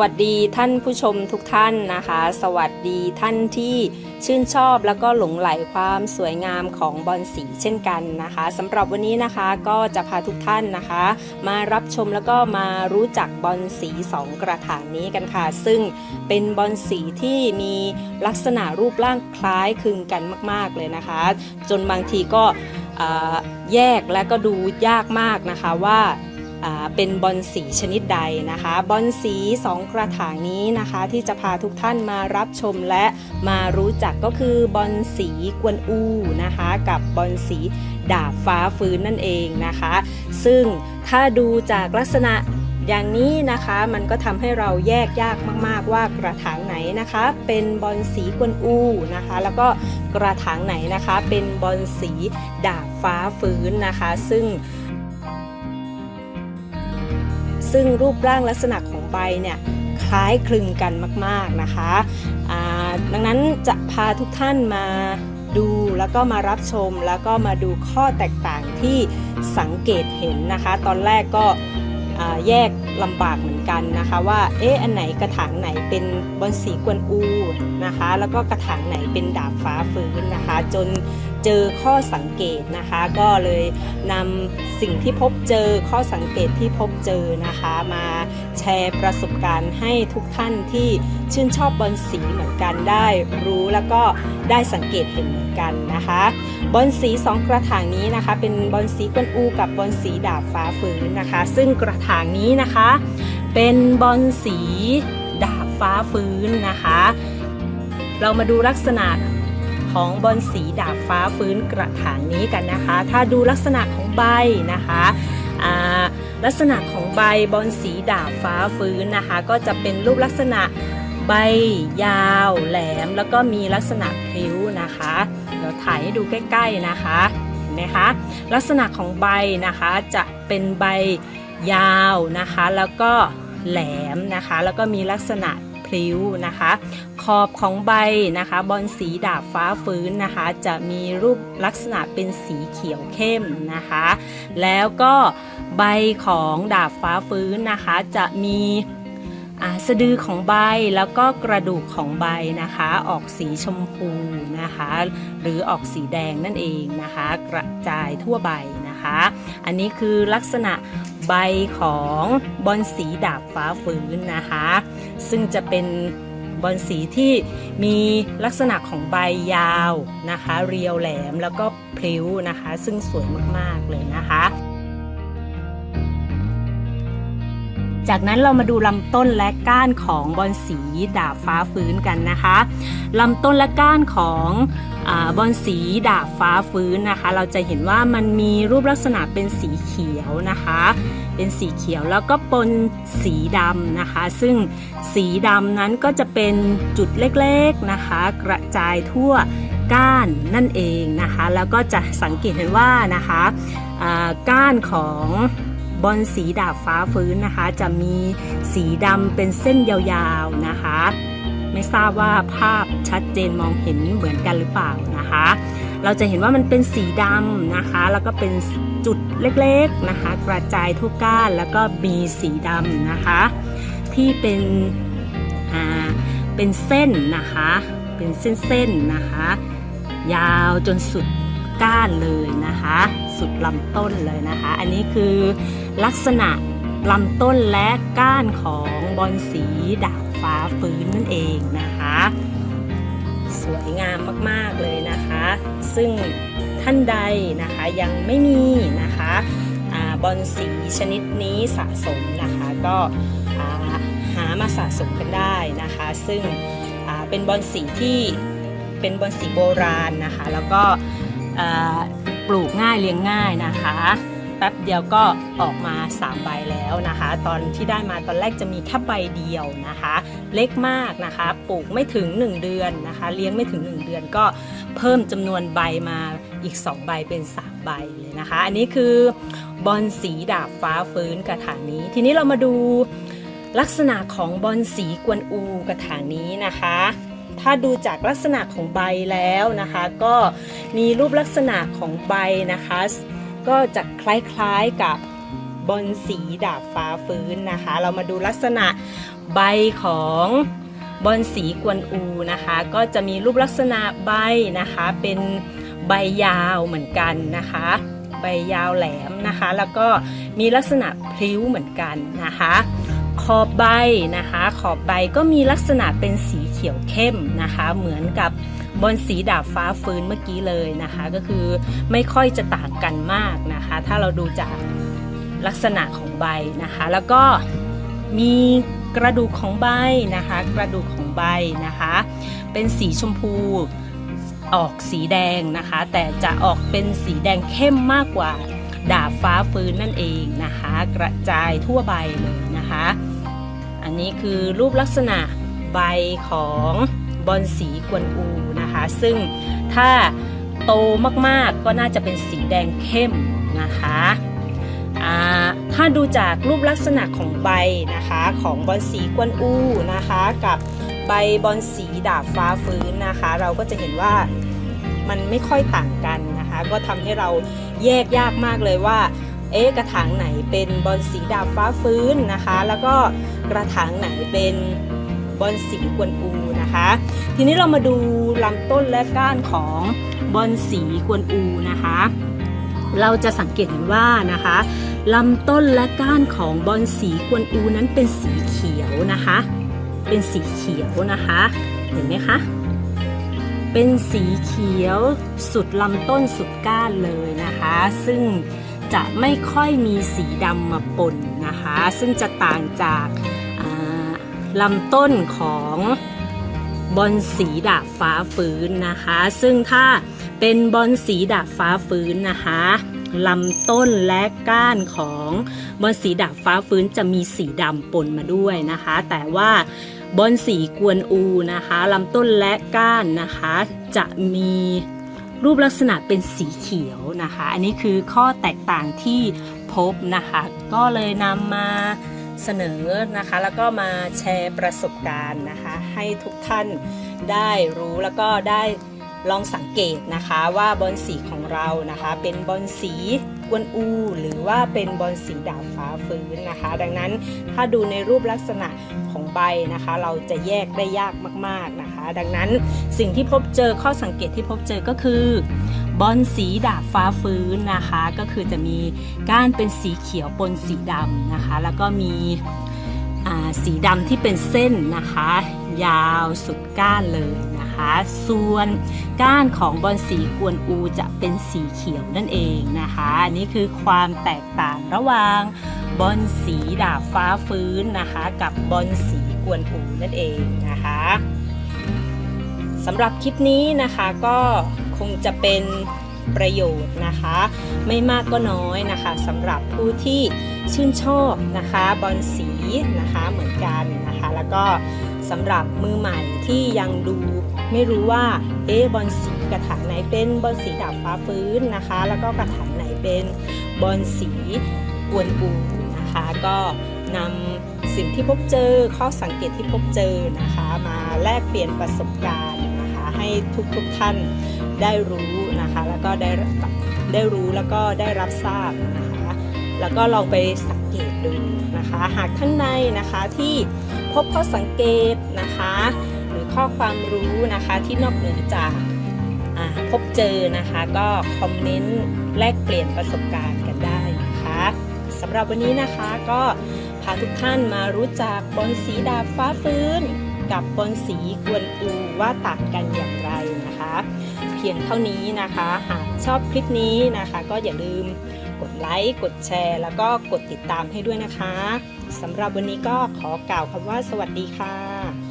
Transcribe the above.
วัสดีท่านผู้ชมทุกท่านนะคะ สวัสดีท่านที่ชื่นชอบแล้วก็หลงไหลความสวยงามของบอลสีเช่นกันนะคะสำหรับวันนี้นะคะก็จะพาทุกท่านนะคะ มารับชมแล้วก็มารู้จักบอลสีสองกระถางนี้กันค่ะ ซึ่งเป็นบอลสีที่มีลักษณะรูปร่างคล้ายคลึงกันมาก ๆเลยนะคะ จนบางทีก็แยกและก็ดูยากมากนะคะว่า เป็นบอลสีชนิดใดนะคะ บอลสีสองกระถางนี้นะคะที่จะพาทุกท่านมารับชมและมารู้จักก็คือบอลสีกวนอูนะคะ กับบอลสีดาบฟ้าฟื้นนั่นเองนะคะ ซึ่งถ้าดูจากลักษณะอย่างนี้นะคะมันก็ทำให้เราแยกยากมากๆว่ากระถางไหนนะคะ เป็นบอลสีกวนอูนะคะ แล้วก็กระถางไหนนะคะเป็นบอลสีดาบฟ้าฟื้นนะคะ ซึ่ง ซึ่งรูปร่างลักษณะของใบเนี่ยคล้ายคลึงกันมากๆนะคะดังนั้นจะพาทุกท่านมาดูแล้วก็มารับชมแล้วก็มาดูข้อแตกต่างที่สังเกตเห็นนะคะ ตอนแรกก็แยกลำบากเหมือนกันนะคะว่าเอ๊ะอันไหนกระถางไหนเป็นบอนสีกวนอูนะคะ แล้วก็กระถางไหนเป็นดาบฟ้าฟื้นนะคะ จน เจอข้อสังเกตนะคะ ก็เลยนำสิ่งที่พบเจอข้อสังเกตที่พบเจอนะคะ มาแชร์ประสบการณ์ให้ทุกท่านที่ชื่นชอบบอลสีเหมือนกันได้รู้แล้วก็ได้สังเกตเห็นเหมือนกันนะคะบอลสีสองกระถางนี้นะคะ เป็นบอลสีกวนอูกับบอลสีดาบฟ้าฟื้นนะคะ ซึ่งกระถางนี้นะคะ เป็นบอลสีดาบฟ้าฟื้นนะคะ เรามาดูลักษณะ ของบอลสีดาบฟ้าฟื้นกระถางนี้กันนะคะ ถ้าดูลักษณะของใบนะคะลักษณะของใบบอลสีดาบฟ้าฟื้นนะคะ ก็จะเป็นรูปลักษณะใบยาวแหลมแล้วก็มีลักษณะพลิ้วนะคะเดี๋ยวถ่ายให้ดูใกล้ ๆนะคะเห็นไหมคะลักษณะของใบนะคะจะเป็นใบยาวนะคะ แล้วก็แหลมนะคะ แล้วก็มีลักษณะ พลิ้วนะคะ ขอบของใบนะคะบอลสีดาบฟ้าฟื้นนะคะ จะมีรูปลักษณะเป็นสีเขียวเข้มนะคะ แล้วก็ใบของดาบฟ้าฟื้นนะคะจะมีอ่าสะดือของใบแล้วก็กระดูกของใบนะคะ ออกสีชมพูนะคะ หรือออกสีแดงนั่นเองนะคะ กระจายทั่วใบนะคะ อันนี้คือลักษณะใบของบอลสีดาบฟ้าฟื้นนะคะ ซึ่งจะเป็นบอลสีที่มีลักษณะของใบยาวนะคะ เรียวแหลมแล้วก็พลิ้วนะคะ ซึ่งสวยมากๆเลยนะคะ จากนั้นเรามาดูลำต้นและก้านของบอลสีดาบฟ้าฟื้นกันนะคะลำต้นและก้านของ บอลสีดาบฟ้าฟื้นนะคะ เราจะเห็นว่ามันมีรูปลักษณะเป็นสีเขียวนะคะ เป็นสีเขียวแล้วก็ปนสีดำนะคะ ซึ่งสีดำนั้นก็จะเป็นจุดเล็กๆนะคะ กระจายทั่วก้านนั่นเองนะคะ แล้วก็จะสังเกตเห็นว่านะคะก้านของบอลสีดาบฟ้าฟื้นนะคะ จะมีสีดำเป็นเส้นยาวๆนะคะ ไม่ทราบว่าภาพชัดเจนมองเห็นเหมือนกันหรือเปล่านะคะ เราจะเห็นว่ามันเป็นสีดำนะคะ แล้วก็เป็นจุดเล็กๆนะคะ กระจายทั่วก้านแล้วก็มีสีดำนะคะ ที่เป็นอ่าเป็นเส้นนะคะ เป็นเส้นๆนะคะ ยาวจนสุดก้านเลยนะคะ สุดลำต้นเลยนะคะ อันนี้คือลักษณะลำต้นและก้านของบอนสีดาบ ฟ้าฟื้นนั่นเองนะคะ สวยงามมากๆเลยนะคะ ซึ่งท่านใดนะคะยังไม่มีนะคะบอนสีชนิดนี้สะสมนะคะก็หามาสะสมกันได้นะคะ ซึ่งเป็นบอนสีที่เป็นบอนสีโบราณนะคะ แล้วก็ปลูกง่ายเลี้ยงง่ายนะคะ แป๊บเดียวก็ออกมา 3 ใบแล้วนะคะ ตอนที่ได้มาตอนแรกจะมีแค่ใบเดียวนะคะ เล็กมากนะคะ ปลูกไม่ถึง 1 เดือนนะคะ เลี้ยงไม่ถึง 1 เดือนก็เพิ่มจำนวนใบมาอีก 2 ใบเป็น 3 ใบเลยนะคะ อันนี้คือบอลสีดาบฟ้าฟื้นกระถางนี้ ทีนี้เรามาดูลักษณะของบอลสีกวนอูกระถางนี้นะคะถ้าดูจากลักษณะของใบแล้วนะคะ ก็มีรูปลักษณะของใบนะคะ ก็จะคล้ายๆกับบอลสีดาบฟ้าฟื้นนะคะ เรามาดูลักษณะใบของบอนสีกวนอูนะคะ ก็จะมีรูปลักษณะใบนะคะ เป็นใบยาวเหมือนกันนะคะ ใบยาวแหลมนะคะ แล้วก็มีลักษณะพลิ้วเหมือนกันนะคะ ขอบใบนะคะ ขอบใบก็มีลักษณะเป็นสีเขียวเข้มนะคะ เหมือนกับ บอนสีดาบฟ้าฟื้นเมื่อกี้เลยนะคะ ก็คือไม่ค่อยจะต่างกันมากนะคะ ถ้าเราดูจากลักษณะของใบนะคะ แล้วก็มีกระดูกของใบนะคะ กระดูกของใบนะคะ เป็นสีชมพูออกสีแดงนะคะ แต่จะออกเป็นสีแดงเข้มมากกว่าดาบฟ้าฟื้นนั่นเองนะคะ กระจายทั่วใบเลยนะคะ อันนี้คือรูปลักษณะใบของบอนสีกวนอู นะคะ ซึ่งถ้าโตมากๆก็น่าจะเป็นสีแดงเข้มนะคะถ้าดูจากรูปลักษณะของใบนะคะของบอนสีกวนอูนะคะกับใบบอนสีดาบฟ้าฟื้นนะคะ เราก็จะเห็นว่ามันไม่ค่อยต่างกันนะคะ ก็ทำให้เราแยกยากมากเลยว่าเอ๊ะกระถางไหนเป็นบอลสีดาบฟ้าฟื้นนะคะ แล้วก็กระถางไหนเป็นบอลสีกวนอู นะคะ ทีนี้เรามาดูลำต้นและก้านของบอลสีกวนอูนะคะ เราจะสังเกตเห็นว่านะคะลำต้นและก้านของบอลสีกวนอูนั้นเป็นสีเขียวนะคะ เป็นสีเขียวนะคะ เห็นไหมคะ เป็นสีเขียวสุดลำต้นสุดก้านเลยนะคะ ซึ่งจะไม่ค่อยมีสีดำมาปนนะคะ ซึ่งจะต่างจากลำต้นของ บอนสีดาบฟ้าฟื้นนะคะ ซึ่งถ้าเป็นบอนสีดาบฟ้าฟื้นนะคะลำต้นและก้านของบอนสีดาบฟ้าฟื้นจะมีสีดำปนมาด้วยนะคะ แต่ว่าบอนสีกวนอูนะคะลำต้นและก้านนะคะ จะมีรูปลักษณะเป็นสีเขียวนะคะ อันนี้คือข้อแตกต่างที่พบนะคะ ก็เลยนำมา เสนอนะคะ แล้วก็มาแชร์ประสบการณ์นะคะ ให้ทุกท่านได้รู้แล้วก็ได้ ลองสังเกตนะคะว่าบอลสีของเรานะคะเป็นบอลสีกวนอูหรือว่าเป็นบอลสีดาบฟ้าฟื้นนะคะ ดังนั้นถ้าดูในรูปลักษณะของใบนะคะ เราจะแยกได้ยากมากๆนะคะ ดังนั้นสิ่งที่พบเจอข้อสังเกตที่พบเจอก็คือบอลสีดาบฟ้าฟื้นนะคะ ก็คือจะมีก้านเป็นสีเขียวปนสีดำนะคะ แล้วก็มีสีดำที่เป็นเส้นนะคะ ยาวสุดก้านเลย ส่วนก้านของบอลสีกวนอูจะเป็นสีเขียวนั่นเองนะคะอันนี้คือความแตกต่างระหว่างบอลสีดาบฟ้าฟื้นนะคะ กับบอลสีกวนอูนั่นเองนะคะสำหรับคลิปนี้นะคะก็คงจะเป็น ประโยชน์นะคะ ไม่มากก็น้อยนะคะสำหรับผู้ที่ชื่นชอบนะคะบอลสีนะคะเหมือนกันนะคะ แล้วก็สำหรับมือใหม่ที่ยังดูไม่รู้ว่าเอ๊บอลสีกระถางไหนเป็นบอลสีดาบฟ้าฟื้นนะคะ แล้วก็กระถางไหนเป็นบอลสีกวนอูนะคะ ก็นำสิ่งที่พบเจอข้อสังเกตที่พบเจอนะคะ มาแลกเปลี่ยนประสบการณ์ ให้ทุกๆทท่านได้รู้นะคะ แล้วก็ได้ได้รู้แล้วก็ได้รับทราบนะคะ แล้วก็ลองไปสังเกตดูนะคะ หากท่านใดนะคะที่พบข้อสังเกตนะคะ หรือข้อความรู้นะคะที่นอกเหนือจากพบเจอนะคะก็คอมเมนต์แลกเปลี่ยนประสบการณ์กันได้นะคะสำหรับวันนี้นะคะก็พาทุกท่านมารู้จักบอลสีดาฟ้าฟื้น กับปนสีกวนอูว่าต่างกันอย่างไรนะคะ เพียงเท่านี้นะคะ หากชอบคลิปนี้นะคะ ก็อย่าลืมกดไลค์กดแชร์ แล้วก็กดติดตามให้ด้วยนะคะสำหรับวันนี้ก็ขอกล่าวคำว่าสวัสดีค่ะ